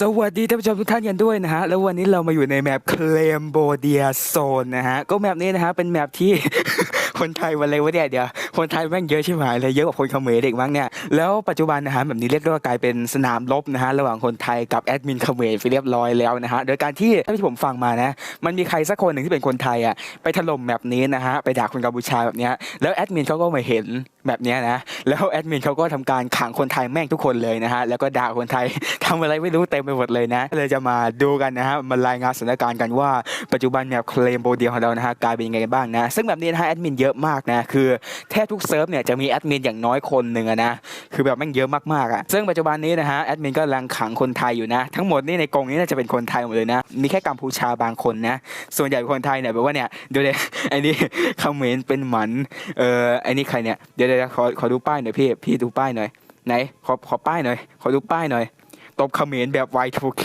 สวัสดีท่านผู้ชมทุกท่านกันด้วยนะฮะ แล้ววันนี้เรามาอยู่ในแมปเคลมโบเดียโซนนะฮะ ก็แมปนี้นะฮะ เป็นแมปที่ คนไทยวันเลยวะเนี่ยเดี๋ยว คนไทยแม่งเยอะใช่ไหมเลยเยอะกว่าคนเขมรเด็กมั้งเนี่ย แล้วปัจจุบันนะฮะแบบนี้เรียกได้ว่ากลายเป็นสนามรบนะฮะ ระหว่างคนไทยกับแอดมินเขมรไปเรียบร้อยแล้วนะฮะ โดยการที่ที่ผมฟังมานะ มันมีใครสักคนหนึ่งที่เป็นคนไทยอะ ไปถล่มแมปนี้นะฮะ ไปด่าคนกัมพูชาแบบเนี้ย แล้วแอดมินเขาก็มาเห็น แบบนี้นะแล้วแอดมินเขาก็ทำการขังคนไทยแม่งทุกคนเลยนะฮะแล้วก็ด่าคนไทยทำอะไรไม่รู้เต็มไปหมดเลยนะเลยจะมาดูกันนะฮะมารายงานสถานการณ์กันว่าปัจจุบันเนี่ยเคลมโบเดียของเรานะฮะกลายเป็นยังไงกันบ้างนะ ซึ่งแบบนี้นะฮะแอดมินเยอะมากนะคือแทบทุกเซิร์ฟเนี่ยจะมีแอดมินอย่างน้อยคนหนึ่งนะคือแบบแม่งเยอะมากๆอะซึ่งปัจจุบันนี้นะฮะแอดมินก็กำลังขังคนไทยอยู่นะ ทั้งหมดนี่ในกรงนี้น่าจะเป็นคนไทยหมดเลยนะมีแค่กัมพูชาบางคนนะส่วนใหญ่เป็นคนไทยเนี่ยแบบว่าเนี่ยดูเลยไอ้นี่เขมรเป็นหมันเออไอ้นี่ใครเนี่ยเดี๋ยวดี๋ยวขอขอดูป้ายหน่อยพี่พี่ดูป้ายหน่อยไหนขอขอป้ายหน่อยขอดูป้ายหน่อยตบเขมรแบบ Y2K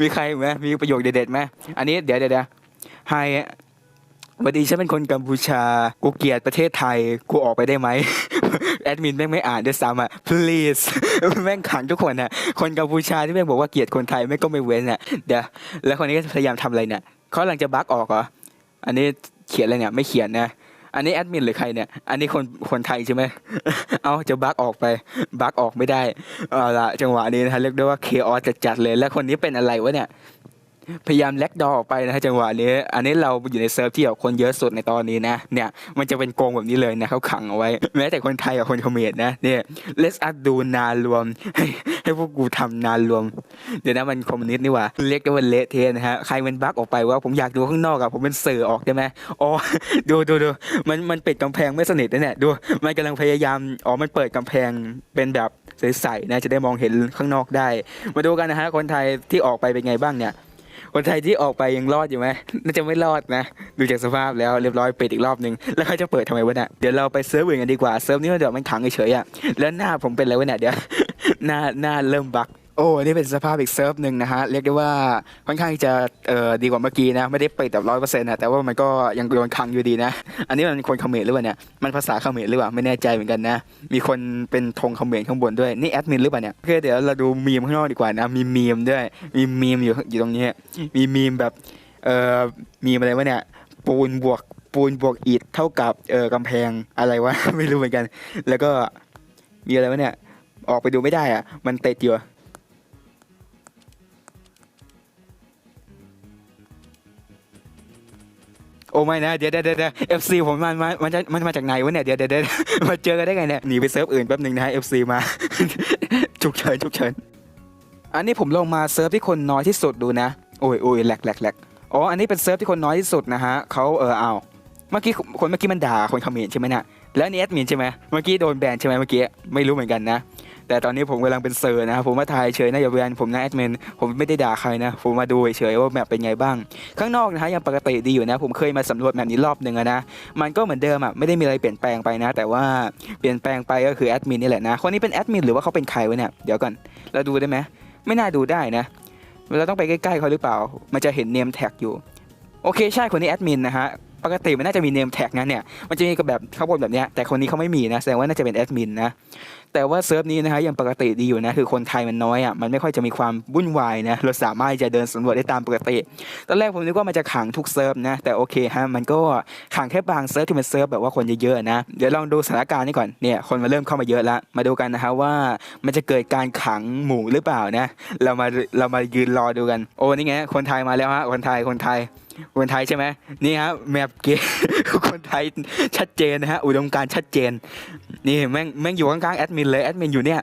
มีใครไหมมีประโยคเด็ดๆไหมอันนี้เดี๋ยวเดี๋ยวไฮบัดดีฉันเป็นคนกัมพูชา กูเกลียดประเทศไทย กูออกไปได้ไหม แอดมินแม่งไม่อ่านด้วยซ้ำอะ please แม่งขังทุกคนอะ คนกัมพูชาที่แม่งบอกว่าเกลียดคนไทยแม่งก็ไม่เว้นอะ เดี๋ยว แล้วคนนี้ก็พยายามทำอะไรเนี่ยเขากำลังจะบักออกเหรอ อันนี้เขียนอะไรเนี่ย ไม่เขียนนะ อันนี้แอดมินหรือใครเนี่ย อันนี้คนคนไทยใช่ไหม เอาจะบักออกไป บักออกไม่ได้ เอาละจังหวะนี้นะฮะเรียกได้ว่าเคออสจัดๆเลย แล้วคนนี้เป็นอะไรวะเนี่ย พยายามแลกดอออกไปนะฮะจังหวะนี้ อันนี้เราอยู่ในเซิร์ฟที่แบบคนเยอะสุดในตอนนี้นะ เนี่ย มันจะเป็นโกงแบบนี้เลยนะเขาขังเอาไว้ แม้แต่คนไทยกับคนเขมรนะ เนี่ย let's us ดูนารวม ให้ให้พวกกูทำนารวม เดี๋ยวนะมันคอมมิวนิสต์นี่หว่า เรียกได้ว่าเละเทะนะฮะ ใครเป็นบั๊กออกไปว่าผมอยากดูข้างนอกอะผมเป็นสื่อออกได้ไหมอ๋อ ดูดูดูมันมันปิดกำแพงไม่สนิทนะเนี่ย ดู มันกำลังพยายาม อ๋อ มันเปิดกำแพงเป็นแบบใสๆนะ จะได้มองเห็นข้างนอกได้ มาดูกันนะฮะ คนไทยที่ออกไปเป็นไงบ้างเนี่ย คนไทยที่ออกไปยังรอดอยู่ไหมน่าจะไม่รอดนะ ดูจากสภาพแล้วเรียบร้อยปิดอีกรอบนึง แล้วเขาจะเปิดทำไมวะเนี่ยเดี๋ยวเราไปเซิร์ฟอื่นกันดีกว่าเซิร์ฟนี้มันเดี๋ยวมันขังเฉยๆอะแล้วหน้าผมเป็นอะไรวะเนี่ยเดี๋ยวหน้าหน้าเริ่มบัก อ้นี่เป็นสภาพอีกเซิร์ฟหนึ่งนะฮะ เรียกได้ว่าค่อนข้างจะเอ่อดีกว่าเมื่อกี้นะ ไม่ได้ปิดแบบร้อยเปอร์เซ็นต์นะแต่ว่ามันก็ยังโดนขังอยู่ดีนะ อันนี้มันคนเขมรหรือเปล่าเนี่ย มันภาษาเขมรหรือเปล่า ไม่แน่ใจเหมือนกันนะ มีคนเป็นธงเขมรข้างบนด้วย นี่แอดมินหรือเปล่าเนี่ยโอเคเดี๋ยวเราดูมีมข้างนอกดีกว่านะ มีมีมด้วย มีมีมอยู่อยู่ตรงนี้ มีมีมแบบเอ่อ มีมอะไรวะเนี่ย ปูนบวกปูนบวกอิฐเท่ากับเอ่อกำแพงอะไรวะ ไม่รู้เหมือนกัน แล้วก็มีอะไรวะเนี่ย ออกไปดูไม่ได้อะมันติดอยู่ โอ้ไม่นะ เดี๋ยวเดี๋ยวเดี๋ยวเอฟซีผมมันมามันจะมันมาจากไหนวะเนี่ยเดี๋ยวเดี๋ยวเดี๋ยวมาเจอกันได้ไงเนี่ยหนีไปเซิร์ฟอื่นแป๊บหนึ่งนะเอฟซีมาฉุกเฉินฉุกเฉินอันนี้ผมลงมาเซิร์ฟที่คนน้อยที่สุดดูนะโอ้ยโอ้ยแหลกแหลกแหลกอ๋ออันนี้เป็นเซิร์ฟที่คนน้อยที่สุดนะฮะเขาเออเอาเมื่อกี้คนเมื่อกี้มันด่าคนเขมรใช่ไหมเนี่ยแล้วอันนี่แอดมินใช่ไหมเมื่อกี้โดนแบนใช่ไหมเมื่อกี้ไม่รู้เหมือนกันนะ แต่ตอนนี้ผมกำลังเป็นเซอร์นะครับผมมาถ่ายเฉยนะอย่าแบนผมนะแอดมินผมไม่ได้ด่าใครนะ ผมมาดูเฉยว่าแมปเป็นไงบ้าง ข้างนอกนะฮะยังปกติดีอยู่นะ ผมเคยมาสำรวจแมปนี้รอบหนึ่งนะมันก็เหมือนเดิมอะไม่ได้มีอะไรเปลี่ยนแปลงไปนะ แต่ว่าเปลี่ยนแปลงไปก็คือแอดมินนี่แหละนะคนนี้เป็นแอดมินหรือว่าเขาเป็นใครวะเนี่ยเดี๋ยวก่อนเราดูได้ไหมไม่น่าดูได้นะเราต้องไปใกล้ๆเขาหรือเปล่า มันจะเห็นเนมแท็กอยู่โอเคใช่คนนี้แอดมินนะฮะปกติมันน่าจะมีเนมแท็กนะเนี่ย มันจะมีกับแบบข้างบนแบบเนี้ยแต่คนนี้เขาไม่มีนะ แสดงว่าน่าจะเป็นแอดมินนะ แต่ว่าเซิร์ฟนี้นะฮะยังปกติดีอยู่นะคือคนไทยมันน้อยอะมันไม่ค่อยจะมีความวุ่นวายนะเราสามารถจะเดินสำรวจได้ตามปกติตอนแรกผมนึกว่ามันจะขังทุกเซิร์ฟนะแต่โอเคฮะมันก็ขังแค่บางเซิร์ฟที่เป็นเซิร์ฟแบบว่าคนเยอะๆนะเดี๋ยวลองดูสถานการณ์นี้ก่อนเนี่ยคนมาเริ่มเข้ามาเยอะแล้วมาดูกันนะฮะว่ามันจะเกิดการขังหมู่หรือเปล่านะเรามาเรามายืนรอดูกัน โอ้นี่ไงคนไทยมาแล้วฮะคนไทยคนไทยคนไทยใช่ไหมนี่ฮะแมปเกมคนไทยชัดเจนนะฮะอุดมการชัดเจนนี่แม่งแม่งอยู่ข้างๆแอดมินเลยแอดมินอยู่เนี่ย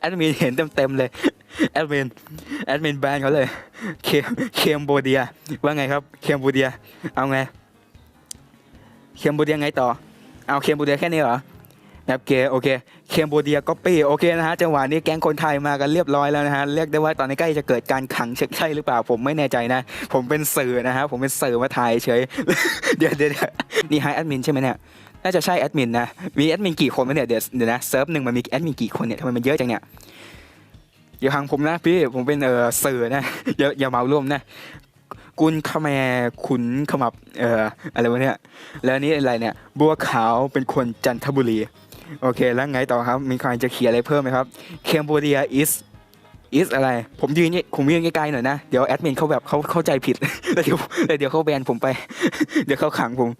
แอดมินเห็นเต็มๆเลยแอดมินแอดมินแบนเขาเลยเคมเคมโบเดียว่าไงครับเคมโบเดียเอาไงเคมโบเดียไงต่อเอาเคมโบเดียแค่นี้เหรอแอปเกโอเคเคมโบเดียก็ปี้โอเคนะฮะจังหวะนี้แก๊งคนไทยมากันเรียบร้อยแล้วนะฮะเรียกได้ว่าตอนนี้ใกล้จะเกิดการขังเช็คใช่หรือเปล่าผมไม่แน่ใจนะ ผมเป็นสื่อนะฮะผมเป็นสื่อมาถ่ายเฉยเดี๋ยวเดี๋ยวเดี๋ยวนี่ไฮแอดมินใช่ไหมเนี่ย น่าจะใช่แอดมินนะ มีแอดมินกี่คนวะเนี่ยเดี๋ยวเดี๋ยวนะเซิร์ฟหนึ่งมันมีแอดมินกี่คนเนี่ยทำไมมันเยอะจังเนี่ยอย่าหังผมนะพี่ผมเป็นเออสื่อนะอย่าอย่าเมาร่วมนะกุลขแมขุนขมับเอ่ออะไรวะเนี่ยแล้วนี่อะไรเนี่ยบัวขาวเป็นคนจันทบุรีโอเค แล้วไงต่อครับ มีใครจะเขียนอะไรเพิ่มไหมครับ Cambodia is is อะไร ผมยืนนี่ผมยืนไกล้ๆหน่อยนะ เดี๋ยวแอดมินเขาแบบเขาเข้าใจผิดแล้วเดี๋ยวแล้วเดี๋ยวเขาแบนผมไป เดี๋ยวเขาขังผม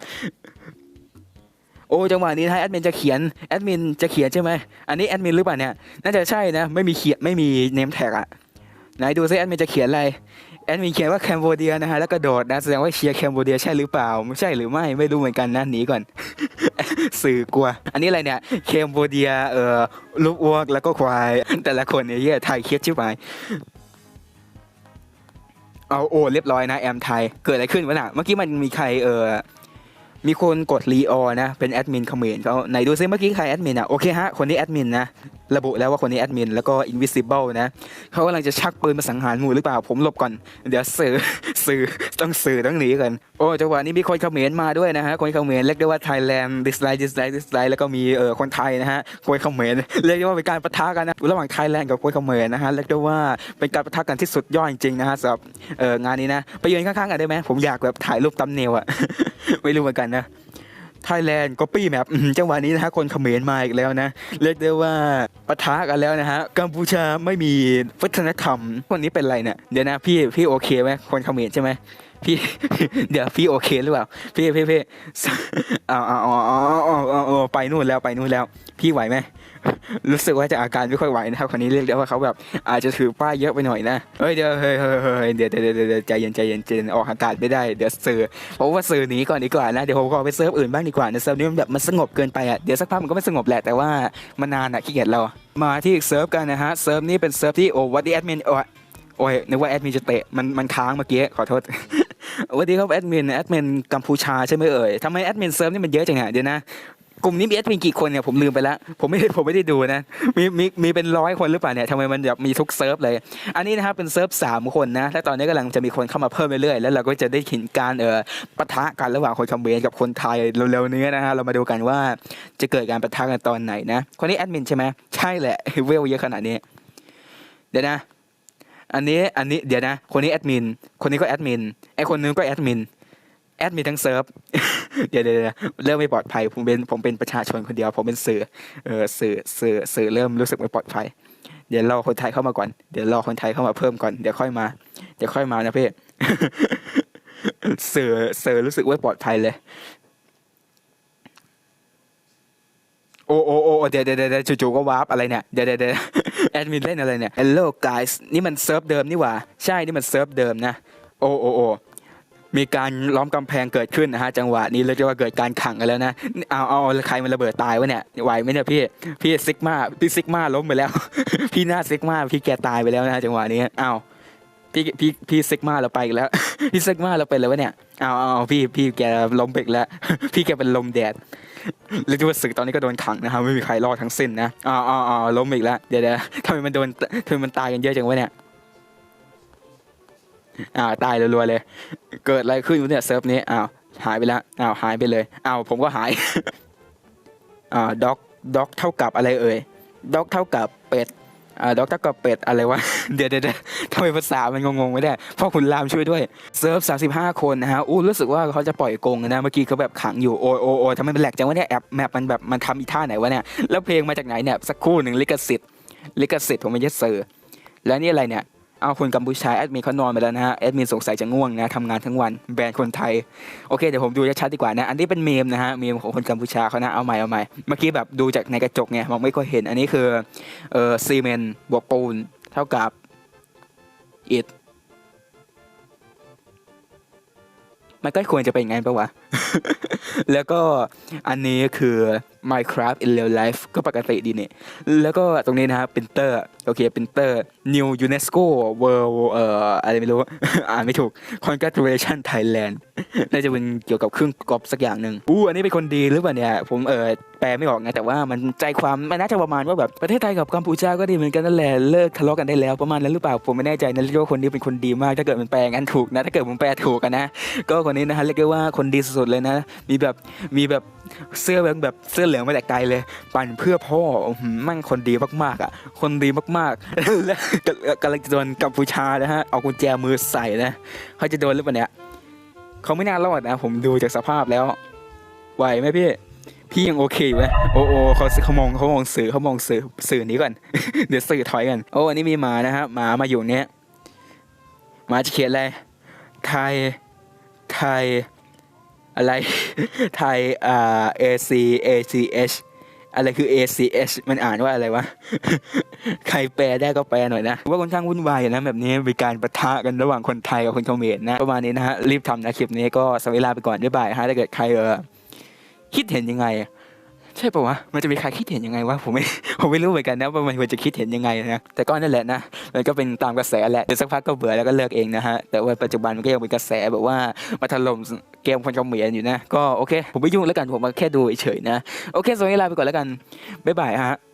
โอ้จังหวะนี้นะแอดมินจะเขียนแอดมินจะเขียนใช่ไหมอันนี้แอดมินหรือเปล่าเนี่ยน่าจะใช่นะไม่มีเขียนไม่มีเนมแท็กอะไหนดูซิแอดมินจะเขียนอะไรแอดมินเขียนว่าแคมโบเดียนะฮะแล้วก็โดดนะแสดงว่าเชียร์แคมโบเดียใช่หรือเปล่าไม่ใช่หรือไม่ไม่รู้เหมือนกันนะหนีก่อน สื่อกลัว อันนี้อะไรเนี่ยแคมโบเดียเอ่อลูกอ้วกแล้วก็ควาย แต่ละคนเนี่ยเหี้ยไทยเคียดชิบหายเอาโอ้เรียบร้อยนะแอมไทยเกิดอะไรขึ้นวะน่ะเมื่อกี้มันมีใครเออ มีคนกดรีออนะ เป็นแอดมินคอมเมนต์เขาไหนดูซิเมื่อกี้ใครแอดมินอะ โอเคฮะ คนนี้แอดมินนะ ระบุแล้วว่าคนนี้แอดมินแล้วก็ invisible นะเขากำลังจะชักปืนมาสังหารหมู่หรือเปล่า ผมหลบก่อน เดี๋ยวสื่อสื่อต้องสื่อต้องหนีกัน โอ้จังหวะนี้มีคนคอมเมาด้วยนะฮะคนคอมเมนต์เรียกได้ว่า Thailand dislike dislike dislike แล้วก็มีเออคนไทยนะฮะคนคอมเมนต์เรียกได้ว่าเป็นการปะทะกันนะระหว่าง Thailand กับคนคอมเมนะฮะเรียกได้ว่าเป็นการปะทะกันที่สุดยอดจริงๆนะฮะสำหรับเอองานนี้นะไปยืนข้างๆกันได้ไหมผมอยากแบบถ่ายรูปตำเนวอะไม่รู้เหมือนกันนะ ไทยแลนด์ก็ปี้แมปจังหวะนี้นะฮะคนเขมรมาอีกแล้วนะ เรียกได้ว่าปะทะกันแล้วนะฮะ กัมพูชาไม่มีวัฒนธรรมคนนี้เป็นไรเนี่ย เดี๋ยวนะพี่พี่โอเคไหมคนเขมรใช่ไหม พี่ เดี๋ยวพี่โอเคหรือเปล่า พี่พี่พี่เอาเอาเอาเอาเอาเอาเอไปนู่นแล้วไปนู่นแล้ว พี่ไหวไหมรู้สึกว่าจะอาการไม่ค่อยไหวนะครับคนนี้เรียกได้ว่าเขาแบบอาจจะถือป้ายเยอะไปหน่อยนะเฮ้ยเดี๋ยวเฮ้ยเฮ้ยเดี๋ยวเดี๋ยวเดี๋ยวเดี๋ยวใจเย็นใจเย็นใจเย็นออกอากาศไม่ได้เดี๋ยวสื่อผมว่าสื่อหนีก่อนดีกว่านะเดี๋ยวผมก็ไปเซิร์ฟอื่นบ้างดีกว่านะเซิร์ฟนี้มันแบบมันสงบเกินไปอะเดี๋ยวสักพักมันก็ไม่สงบแหละแต่ว่ามันนานอะขี้เกียจเรา มาที่เซิร์ฟกันนะฮะเซิร์ฟนี้เป็นเซิร์ฟที่โอ้วัดดีแอดมินโอ้ยนึกว่าแอดมินจะเตะมันมันค้างเมื่อกี้ขอโทษ สวัสดีครับแอดมินแอดมินกัมพูชาใช่ไหมเอ่ยทำไมแอดมินเซิร์ฟนี่มันเยอะจังอะเดี๋ยวนะกลุ่มนี้มีแอดมินกี่คนเนี่ยผมลืมไปแล้วผมไม่ได้ผมไม่ได้ดูนะมีมีมีเป็นร้อยคนหรือเปล่าเนี่ยทำไมมันแบบมีทุกเซิร์ฟเลย อันนี้นะครับเป็นเซิร์ฟสามคนนะและตอนนี้กำลังจะมีคนเข้ามาเพิ่มเรื่อยๆแล้วเราก็จะได้เห็นการเอ่อปะทะกันระหว่างคนคอมเมนกับคนไทยเร็วๆนี้นะฮะเรามาดูกันว่าจะเกิดการปะทะกันตอนไหนนะคนนี้แอดมินใช่ไหมใช่แหละเวลเยอะขนาดนี้เดี๋ยวนะ อันนี้อันนี้เดี๋ยวนะ คนนี้แอดมิน คนนี้ก็แอดมิน ไอคนนึงก็แอดมิน แอดมินทั้งเซิร์ฟ เดี๋ยวเดี๋ยวเริ่มไม่ปลอดภัย ผมเป็นผมเป็นประชาชนคนเดียว ผมเป็นสื่อ เออสื่อสื่อสื่อเริ่มรู้สึกไม่ปลอดภัย เดี๋ยวรอคนไทยเข้ามาก่อน เดี๋ยวรอคนไทยเข้ามาเพิ่มก่อน เดี๋ยวค่อยมา เดี๋ยวค่อยมานะเพี่สื่อสื่อรู้สึกว่าปลอดภัยเลย โอ้โอ้โอ้เดี๋ยวเดี๋ยวเดี๋ยวจู่ๆก็วาร์ปอะไรเนี่ย เดี๋ยวเดี๋ยวเดี๋ยว แอดมินเล่นอะไรเนี่ย Hello guys นี่มันเซิร์ฟเดิมนี่หว่า ใช่นี่มันเซิร์ฟเดิมนะ โอ้โอ้โอ้มีการล้อมกำแพงเกิดขึ้นนะฮะ จังหวะนี้เรียกว่าเกิดการขังกันแล้วนะเอาเอาเอาใครมันระเบิดตายวะเนี่ยไหวไหมเนี่ยพี่พี่ซิกมาพี่ซิกมาล้มไปแล้ว พี่หน้าซิกมาพี่แกตายไปแล้วนะจังหวะนี้อ้าวพี่พี่พี่ซิกมาเราไปอีกแล้ว พี่ซิกมาเราเป็นแล้ววะเนี่ยเอาเอาพี่พี่แกล้มไปอีกแล้ว พี่แกเป็นลมแดด เรียกได้ว่าศึกตอนนี้ก็โดนขังนะครับไม่มีใครรอดทั้งสิ้นนะอ๋ออ๋ออ๋อล้มอีกแล้วเดี๋ยวเดี๋ยวทำไมมันโดนทำไมมันตายกันเยอะจังวะเนี่ยอ้าวตายรัวๆเลย เกิดอะไรขึ้นวะเนี่ยเซิร์ฟนี้อ้าวหายไปแล้วอ้าวหายไปเลยอ้าวผมก็หายอ่าด็อกด็อกเท่ากับอะไรเอ่ยด็อกเท่ากับเป็ด อ่าด็อกเตอร์กับเป็ดอะไรวะเดี๋ยวเดี๋ยวเดี๋ยวทำไมภาษามันงงๆไม่ได้พ่อขุนรามช่วยด้วย เซิร์ฟ35คนนะฮะ อู้รู้สึกว่าเขาจะปล่อยกงนะ เมื่อกี้เขาแบบขังอยู่ โอ้ยโอ้ยโอ้ยทำไมมันแหลกจังวะเนี่ยแอปแมปมันแบบมันทำอีท่าไหนวะเนี่ย แล้วเพลงมาจากไหนเนี่ย สักครู่หนึ่งลิขสิทธิ์ลิขสิทธิ์ผมไม่ใช่เซอร์ แล้วนี่อะไรเนี่ย เอาคนกัมพูชาแอดมินเขานอนไปแล้วนะฮะแอดมินสงสัยจะง่วงนะทำงานทั้งวันแบรนด์คนไทยโอเคเดี๋ยวผมดูชัดดีกว่านะ อันนี้เป็นเมมนะฮะเมมของคนกัมพูชาเขานะเอาใหม่เอาใหม่เมื่อกี้แบบดูจากในกระจกไงมองไม่ค่อยเห็นอันนี้คือเอ่อซีเมนต์บวกปูนเท่ากับอิฐมันก็ควรจะเป็นอย่างนั้นปะวะ แล้วก็อันนี้คือ Minecraft in real life ก็ปกติดีเนี่ย แล้วก็ตรงนี้นะครับเป็นเตอร์โอเคเป็นเตอร์ New UNESCO World เอ่ออะไรไม่รู้ อ่านไม่ถูก Congratulation Thailand น่าจะเป็นเกี่ยวกับเครื่องกรอบสักอย่างหนึ่งอู้อันนี้เป็นคนดีหรือเปล่าเนี่ย ผมเออแปลไม่ออกไงแต่ว่ามันใจความมันน่าจะประมาณว่าแบบประเทศไทยกับกัมพูชาก็ดีเหมือนกันนั่นแหละเลิกทะเลาะกันได้แล้วประมาณนั้นหรือเปล่าผมไม่แน่ใจนะเรียกว่าคนนี้เป็นคนดีมากถ้าเกิดมันแปลงั้นถูกนะถ้าเกิดผมแปลถูกกันนะ ก็คนนี้นะฮะเรียกได้ว่าคนดีสุดๆเลยนะ มีแบบมีแบบ เสื้อแบบเสื้อเหลืองมาแต่ไกลเลย ปั่นเพื่อพ่ออื้อหือมั่งคนดีมากๆอะ คนดีมากๆแล้วกำลังจะโดนกัมพูชานะฮะเอากุญแจมือใส่นะเขาจะโดนหรือเปล่าเนี่ยเขาไม่น่ารอดนะผมดูจากสภาพแล้วไหวไหมพี่พี่ยังโอเคอยู่ไหมโอ้โอเขาเขามองเขามองสื่อเขามองสื่อสื่อนี้ก่อน เดี๋ยวสื่อถอยกัน โอ้อันนี้มีหมานะฮะหมามาอยู่เนี้ยหมาจะเขียนอะไรไทยไทย อะไรไทยอ่า A C A C H อะไรคือ A C H มันอ่านว่าอะไรวะ ใครแปลได้ก็แปลหน่อยนะ ว่าค่อนข้างวุ่นวายอยู่นะแบบนี้มีการปะทะกันระหว่างคนไทยกับคนเขมรนะ ประมาณนี้นะฮะ รีบทำนะคลิปนี้ก็สวัสดีลาไปก่อน บ๊ายบายฮะ ถ้าเกิดใครเออคิดเห็นยังไง ใช่ปะวะ มันจะมีใครคิดเห็นยังไงวะ ผมไม่ ผมไม่รู้เหมือนกันนะว่ามันควรจะคิดเห็นยังไงนะ แต่ก็นั่นแหละนะ มันก็เป็นตามกระแสแหละ เดี๋ยวสักพักก็เบื่อแล้วก็เลิกเองนะฮะ แต่ว่าปัจจุบันมันก็ยังเป็นกระแสแบบว่ามาถล่มเกมคนเขมรอยู่นะ ก็โอเค ผมไม่ยุ่งแล้วกัน ผมมาแค่ดูเฉยๆนะ โอเคสวัสดีลาไปก่อนแล้วกัน บ๊ายบายฮะ